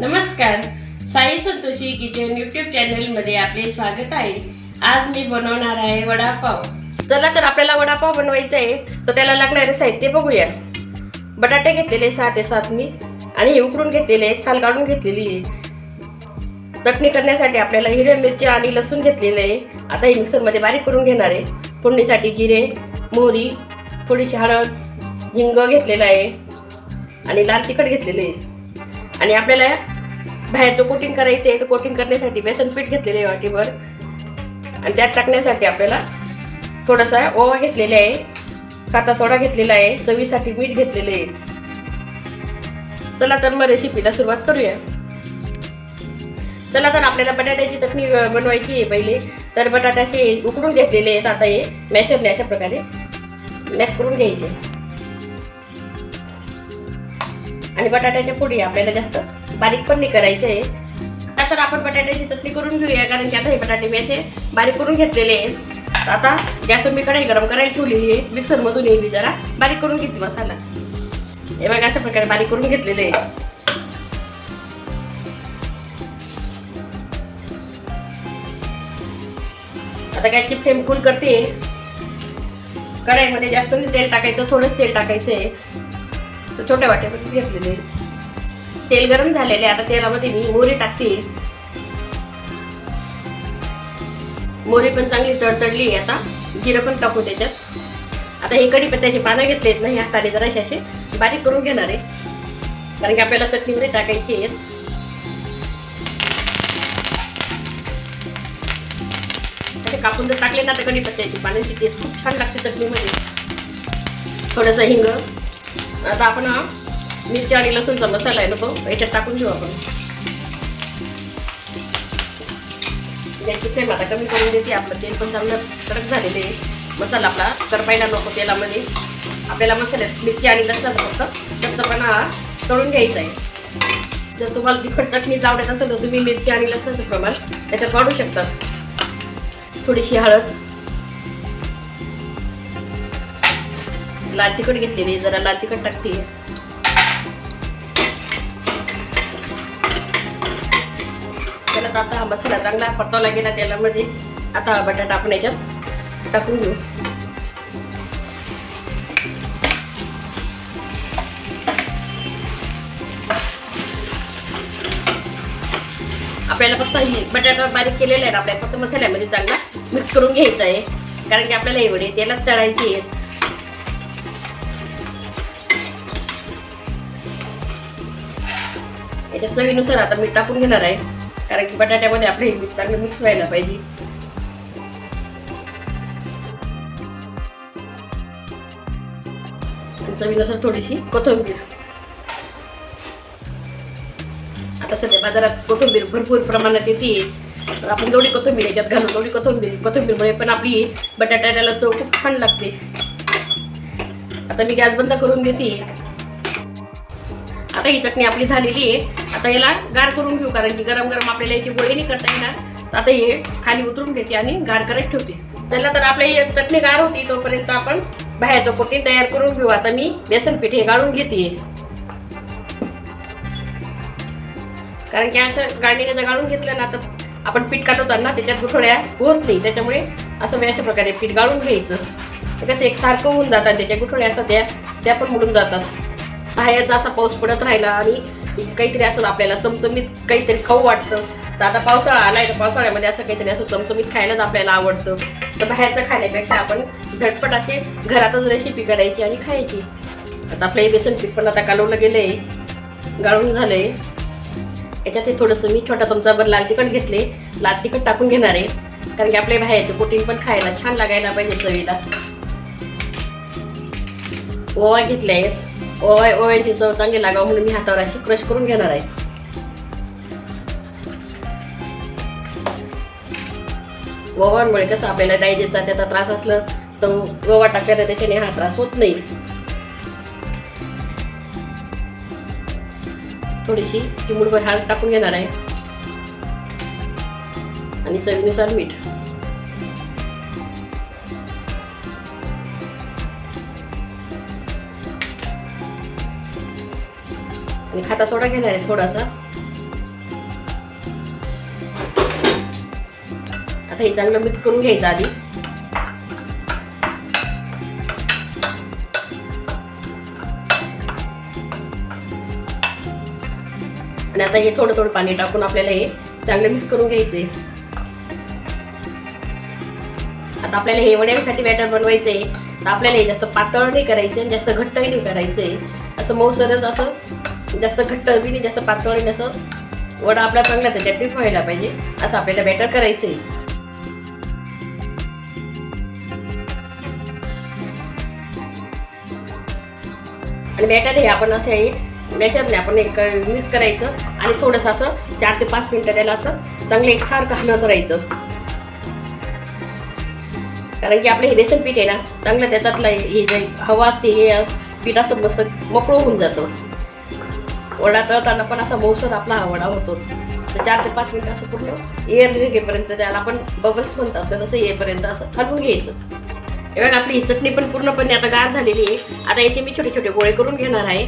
नमस्कार. Sai Santoshi kitchen YouTube चॅनलमध्ये आपले स्वागत आहे. आज मी बनवणार आहे वडापाव. चला तर आपल्याला वडापाव बनवायचा आहे. तर त्याला लागणारे साहित्य बघूया. बटाटे घेतलेले सहा ते सात मी आणि हे उकडून घेतलेले आहेत साल काढून घेतलेली आहे. चटणी करण्यासाठी आपल्याला हिरव्या मिरच्या आणि लसूण घेतलेलं आहे. आता हे मिक्सरमध्ये बारीक करून घेणार आहे. फोडणीसाठी जिरे मोहरी थोडीशी हळद हिंग घेतलेला आहे. आणि लाल तिखट घेतलेले आहे. आणि आपल्याला बाहेरचं कोटिंग करायचं आहे तर कोटिंग करण्यासाठी बेसन पीठ घेतलेलं आहे वाटीभर. आणि त्यात टाकण्यासाठी आपल्याला थोडासा ओवा घेतलेला आहे. काता सोडा घेतलेला आहे. चवीसाठी मीठ घेतलेलं आहे. चला तर मग रेसिपीला सुरुवात करूया. चला तर आपल्याला बटाट्याची चटणी बनवायची आहे पहिले. तर बटाट्याचे उकडून घेतलेले आहेत. आता हे मॅशरने अशा प्रकारे मॅश करून घ्यायचे. आणि बटाट्याच्या फोडी आपल्याला जास्त बारीक पण नाही करायचे. आहे आता तर आपण बटाट्याची चटणी करून घेऊया कारण की आता हे बटाटे मी असे बारीक करून घेतलेले आहेत. आता गॅस मी कढाई गरम करायला ठेवलेली आहे मिक्सरमधून येईल मी जरा बारीक करून घेते मसाला. हे बघा अशा प्रकारे बारीक करून घेतलेले आहे आता गॅसची फ्लेम फुल करते. कढाईमध्ये जास्त तेल टाकायचं थोडंच तेल टाकायचं आहे. तर छोट्या वाट्यामध्ये घेतलेले तेल गरम झालेले आता तेलामध्ये मी मोहरी टाकते. मोहरी पण चांगली तडतडली आता. जिरं पण टाकू त्याच्यात. आता हे कढीपत्त्याची पानं घेतलेत ना हे हाताने जराशे असे. बारीक करून घेणार आहे. कारण की आपल्याला चटणीमध्ये टाकायची आहेत असे कापून जर टाकले ना तर कढीपत्त्याची पानांची टेस्ट खूप छान लागते चटणीमध्ये. थोडंसं हिंग. आता आपण मिरची आणि लसूणचा मसाला आहे नको याच्यात टाकून घेऊ आपण. याची फ्लेम आता कमी करून देते आपलं तेल पण चांगलं कडक झालेलं आहे. मसाला आपला करपायला नको तेलामध्ये. आपल्याला मसाल्यात मिरची आणि लसण फक्त जास्तपणा हा तळून घ्यायचा आहे. जर तुम्हाला तिखट चटणी आवडत असेल तर तुम्ही मिरची आणि लसणाचं प्रमाण त्याच्यात वाढू शकता. थोडीशी हळद. लाल तिखट घेतलेली जरा लाल तिखट टाकते. आता आता हा मसाला चांगला परतवला गेला तेलामध्ये. आता हा बटाटा आपण याच्यात टाकून घेऊ. आपल्याला फक्त ही बटाटा बारीक केलेला आहे ना आपल्याला फक्त मसाल्यामध्ये चांगला मिक्स करून घ्यायचा आहे. कारण की आपल्याला एवढे तेलात तळायची आहेत. याच्या चवीनुसार आता मीठ टाकून घेणार आहे. कारण की बटाट्यामध्ये आपलं हे मीठ चांगलं मिक्स व्हायला पाहिजे. चवीनुसार थोडीशी कोथिंबीर. आता सध्या बाजारात कोथिंबीर भरपूर प्रमाणात येते. तर आपण जेवढी कोथिंबीर याच्यात घालू तेवढी कोथिंबीर कोथिंबीरमुळे पण आपली बटाट्याला चव खूप छान लागते. आता मी गॅस बंद करून घेते आता ही चटणी आपली झालेली आहे. आता याला गार करून घेऊ कारण की गरम गरम आपल्याला याची गोळी नाही करता येणार. आता हे खाली उतरून घेते आणि गार करत ठेवते. त्याला तर आपली चटणी गार होती तोपर्यंत आपण बाहेरचं पोटी तयार करून घेऊ. आता मी बेसन पीठ हे गाळून घेते. कारण की अशा गाळणीने जर गाळून घेतलं ना तर आपण पीठ काढवताना त्याच्यात गुठोड्या होत नाही. त्याच्यामुळे असं मी अशा प्रकारे पीठ गाळून घ्यायचं. ते कसं एकसारखं होऊन जातात त्याच्या गुठोड्या असतात त्या त्या पण मुडून जातात. बाहेरचा असा पाऊस पडत राहिला आणि काहीतरी असं आपल्याला चमचमीत काहीतरी खाऊ वाटतं. तर आता पावसाळा आलाय तर पावसाळ्यामध्ये असं काहीतरी असं चमचमीत खायलाच आपल्याला आवडतं. तर बाहेरचं खाण्यापेक्षा आपण झटपट असे घरातच रेसिपी करायची आणि खायची. आता आपलं हे बेसन पीठ पण आता कालवलं गेलं आहे गाळून झालं आहे याच्यात हे थोडंसं मी छोटा चमचाभर लाल तिखट घेतले. लाल तिखट टाकून घेणार आहे. कारण की आपल्या बाहेरचं प्रोटीन पण खायला छान लागायला पाहिजे चवीला. ओवा घेतल्या आहेत ओवाय ओव्याची चव चांगली लागावं म्हणून मी हातावर अशी क्रश करून घेणार आहे. ओवांमुळे कसं आपल्याला डायजेस्टचा त्याचा त्रास असलं तर गोवा टाकल्याने त्याच्याने हा त्रास होत नाही. थोडीशी चिमुडभर हळद टाकून घेणार आहे. आणि चवीनुसार मीठ. आणि खाता सोडा घेणार आहे थोडासा. आता हे चांगलं मिक्स करून घ्यायचं आधी. आणि आता हे थोडं थोडं पाणी टाकून आपल्याला हे चांगलं मिक्स करून घ्यायचे आता आपल्याला हे वड्यांसाठी बॅटर बनवायचं आपल्याला हे जास्त पातळ नाही करायचं जास्त घट्टही नाही करायचंय. असं मऊसरच असं जास्त घट्ट बी नाही जास्त पातळ नाही असं वडा आपला चांगला त्याच्यात डीप व्हायला पाहिजे. असं आपल्याला बॅटर करायचं आहे आणि बॅटर हे आपण असं आहे बॅटरने आपण एक मिक्स करायचं आणि थोडंसं असं चार ते पाच मिनटं त्याला असं चांगलं एकसारखं हलवत राहायचं. कारण की आपलं हे बेसन पीठ आहे ना चांगलं त्याच्यातलं हे जे हवा असते हे पीठ असं मस्त मोकळं होऊन जातं. ओरडा तळताना पण असा मौसर आपला आवडा होतो. तर चार ते पाच मिनिटं असं पूर्ण एअर घेपर्यंत त्याला आपण बबल्स म्हणतात तसं येईपर्यंत असं हलवून घ्यायचं. एवढं आपली ही चटणी पण पूर्णपणे आता गार झालेली आहे. आता याचे मी छोटे छोटे गोळे करून घेणार आहे.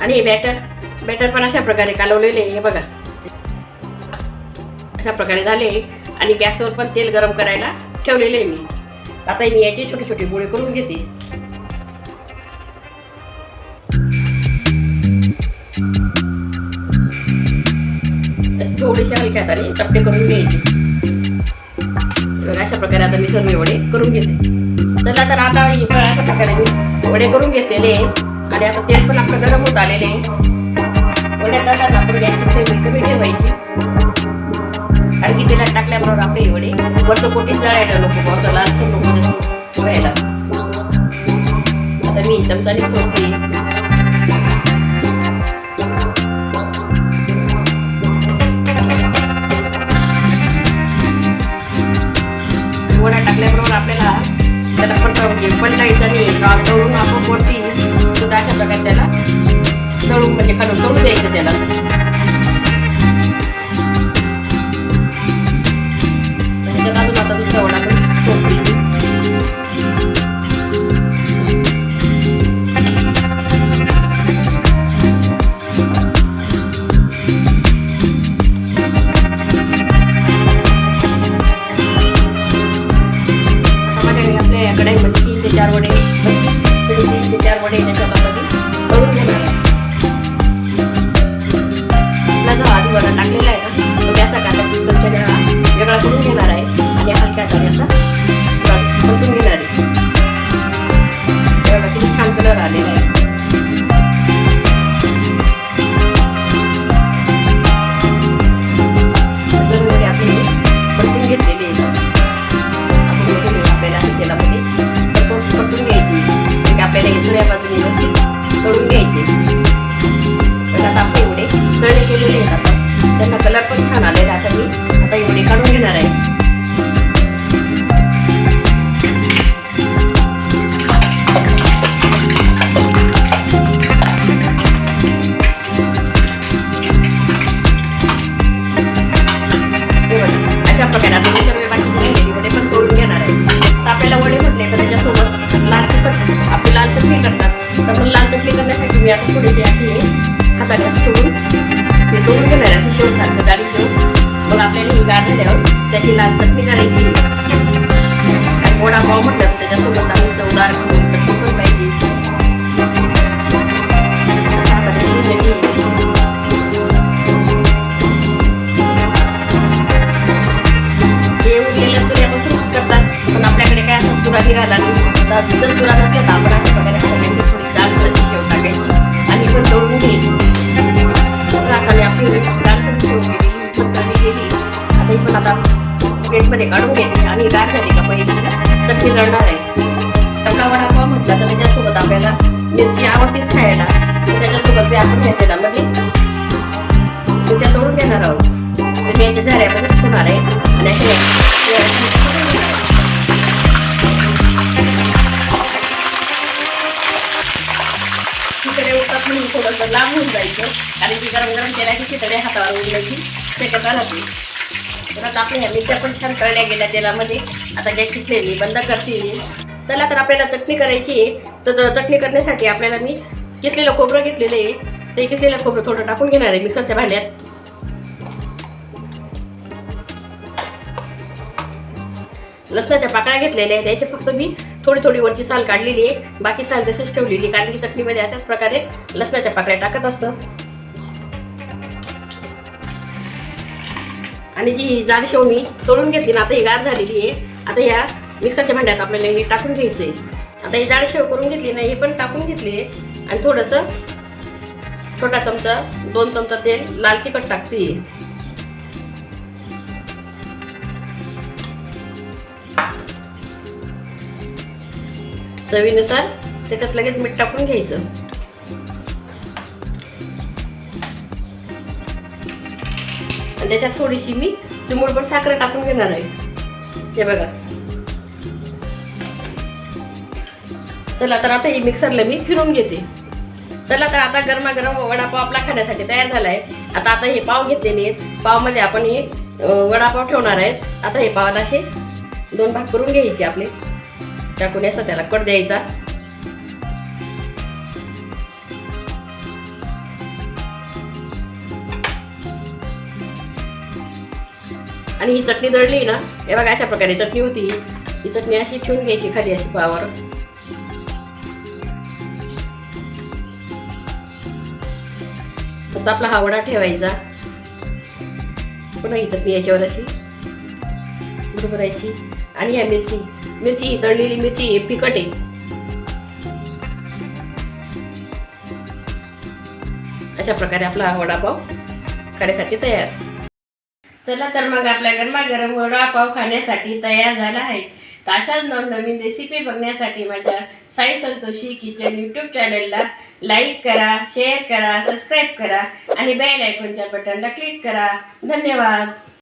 आणि हे बॅटर बॅटर पण अशा प्रकारे कालवलेले आहे हे बघा. अशा प्रकारे झाले आणि गॅसवर पण तेल गरम करायला ठेवलेले आहे मी. आता मी याचे छोटे छोटे गोळे करून घेते. थोडेसे हलक्या हाताने चपटे करून घ्यायचे बघा, अशा प्रकारे आता मी सर्व वडे करून घेते चला तर आता हे अशा प्रकारे मी वडे करून घेतलेले आणि आता तेल पण आपलं गरम होत आलेले आहे वड्यात आता आपण गॅसची फ्लेम कमी ठेवायची कारण की तेलात टाकल्याबरोबर आपले वडे वरचं पोटी जळायला नको वरचं लालसर नको जास्त आता मी चमचाने सोडते त्याला पण म्हणजे पलटायचं तळून आपण कोणती सुद्धा अशा प्रकारे त्याला. तळून म्हणजे खालून तळून द्यायचं त्याला. म्हणजे त्याच्यात अजून आता दुसरा आपण कलर पण छान आले आहे आता मी. आता एवढे काढून घेणार आहे. हे अशा प्रकारे आता मी सर्व बाकीचे वडे पण तळून घेणार आहे. तर आपल्याला वडे म्हटले तर त्याच्यासोबत लाल तिखट आपली लाल चटणी करतात. तर मग लाल चटणी करण्यासाठी मी आता थोडीशी अशी हाताने असं सोडून हे तळून घेणार शेवसारखं गाडी शेव मग आपल्याला ही गाड झाल्यावर त्याची लाल चटणी करायची आणि म्हटलं त्याच्यासोबत आपण चवदार चटणी पण पाहिजे. अशा हाताने करतात पण आपल्याकडे काय असं चुरा निघाला नाही. तर चुरा नसला तर आपण प्लेटमध्ये काढून घेते आणि गार झाली का पहिले चटणी जळणार आहे. टपला वडापाव म्हटलं तर त्याच्यासोबत आपल्याला मिरची आवडतेच खायला त्याच्यासोबत बी आपण ह्या तेलामध्ये मिरच्या तोडून घेणार आहोत. म्हणजे तर मी याच्या झाऱ्यामध्येच होणार आहे. आणि असे म्हणून थोडंसं लांब होऊन जायचं. आणि की गरम गरम की चितडे हातावर उडल्याची शक्यता राहते. तर आता आपल्या ह्या मिरच्या पण छान तळल्या गेल्या तेलामध्ये. आता गॅसची फ्लेम बंद करते चला तर आपल्याला चटणी करायची आहे. तर चटणी करण्यासाठी आपल्याला मी किसलेलं खोबरं घेतलेलं आहे. ते किसलेलं खोबरं थोडं टाकून घेणार आहे मिक्सरच्या भांड्यात. लसणाच्या पाकळ्या घेतलेल्या आहेत. त्याचे फक्त मी थोडी थोडी वरची साल काढलेली आहे. बाकी साल तशीच ठेवलेली कारण की चटणीमध्ये अशाच प्रकारे लसणाच्या पाकळ्या टाकत असतं. आणि जी जाड शेव मी तळून घेतली ना आता ही गार झालेली आहे. आता ह्या मिक्सरच्या भांड्यात आपल्याला हे टाकून घ्यायचं आहे आता ही जाड शेव करून घेतली ना हे पण टाकून घेतली आहे. आणि थोडंसं छोटा चमचा दोन चमचा तेल लाल तिखट टाकते. चवीनुसार त्याच्यात लगेच मीठ टाकून घ्यायचं. त्याच्यात थोडीशी मी चिमूडभर साखर टाकून घेणार आहे. हे बघा. चला तर आता ही मिक्सरला मी फिरून घेते. चला तर आता गरमागरम वडापाव आपला खाण्यासाठी तयार झाला आहे आता आता हे पाव घेतलेले आहेत. पावमध्ये आपण हे वडापाव ठेवणार आहेत. आता हे पावाला असे दोन भाग करून घ्यायचे आपले. टाकून असं त्याला कट द्यायचा. आणि ही चटणी दळली ना हे बघा अशा प्रकारे चटणी होती ही. चटणी अशी ठेवून घ्यायची खाली अशी पावावर. आता आपला हा वडा ठेवायचा. पुन्हा ही चटणी याच्यावर अशी. भरभरायची आणि ह्या मिरची. मिरची ही तळलेली मिरची आहे फिकट आहे. अशा प्रकारे आपला वडापाव खाण्यासाठी तयार. चला तर मग आपल्या गरमागरम वडापाव खाण्यासाठी तयार झाला आहे. तर अशाच नवनवीन रेसिपी बघण्यासाठी माझ्या साई संतोषी किचन यूट्यूब चॅनलला लाईक करा शेअर करा सबस्क्राईब करा आणि बेल आयकॉनच्या बटनला क्लिक करा. धन्यवाद.